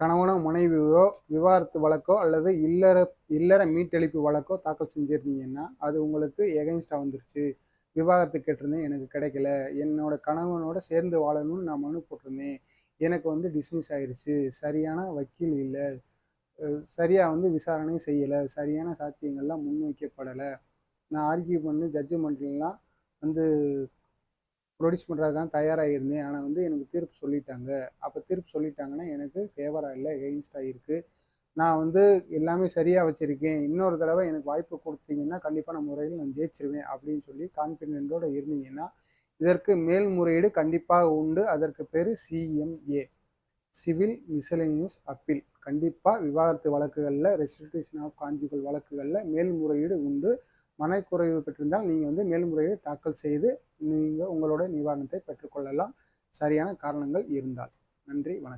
கணவனோ மனைவியோ விவாகரத்து வழக்கோ அல்லது இல்லற இல்லற மீட்டெழிப்பு வழக்கோ தாக்கல் செஞ்சுருந்தீங்கன்னா அது உங்களுக்கு எகென்ஸ்டாக வந்துருச்சு. விவாகரத்து கேட்டிருந்தேன் எனக்கு கிடைக்கல. என்னோட கணவனோட சேர்ந்து வாழணும்னு நான் மனு போட்டிருந்தேன். எனக்கு வந்து டிஸ்மிஸ் ஆயிடுச்சு சரியான வக்கீல் இல்லை. சரியாக வந்து விசாரணை செய்யலை. சரியான சாட்சியங்கள்லாம் முன்வைக்கப்படலை. நான் ஆர்கியூ பண்ணி ஜட்ஜ்மெண்ட்லாம் வந்து ப்ரொடியூஸ் பண்ணுறது தான் தயாராக இருந்தேன் ஆனால் வந்து எனக்கு தீர்ப்பு சொல்லிட்டாங்க. அப்போ தீர்ப்பு சொல்லிட்டாங்கன்னா எனக்கு ஃபேவராக இல்லை எகெயின்ஸ்டாக இருக்குது நான் வந்து எல்லாமே சரியாக வச்சுருக்கேன். இன்னொரு தடவை எனக்கு வாய்ப்பு கொடுத்தீங்கன்னா கண்டிப்பாக நான் முறையில் நான் ஜெயிச்சிருவேன் அப்படின்னு சொல்லி கான்ஃபிடென்ட்டோடு இருந்தீங்கன்னா இதற்கு மேல்முறையீடு கண்டிப்பாக உண்டு. அதற்கு பேர் சிஎம்ஏ சிவில் மிசலேனியஸ் அப்பீல் கண்டிப்பாக விவாகரத்து வழக்குகளில் ரெஸ்டிடியூஷன் ஆஃப் காஞ்சுகல் வழக்குகளில் மேல்முறையீடு உண்டு. மனக்குறைவு பெற்றிருந்தால் நீங்கள் வந்து மேல்முறையீடு தாக்கல் செய்து நீங்கள் உங்களோட நிவாரணத்தை பெற்றுக்கொள்ளலாம். சரியான காரணங்கள் இருந்தால். நன்றி வணக்கம்.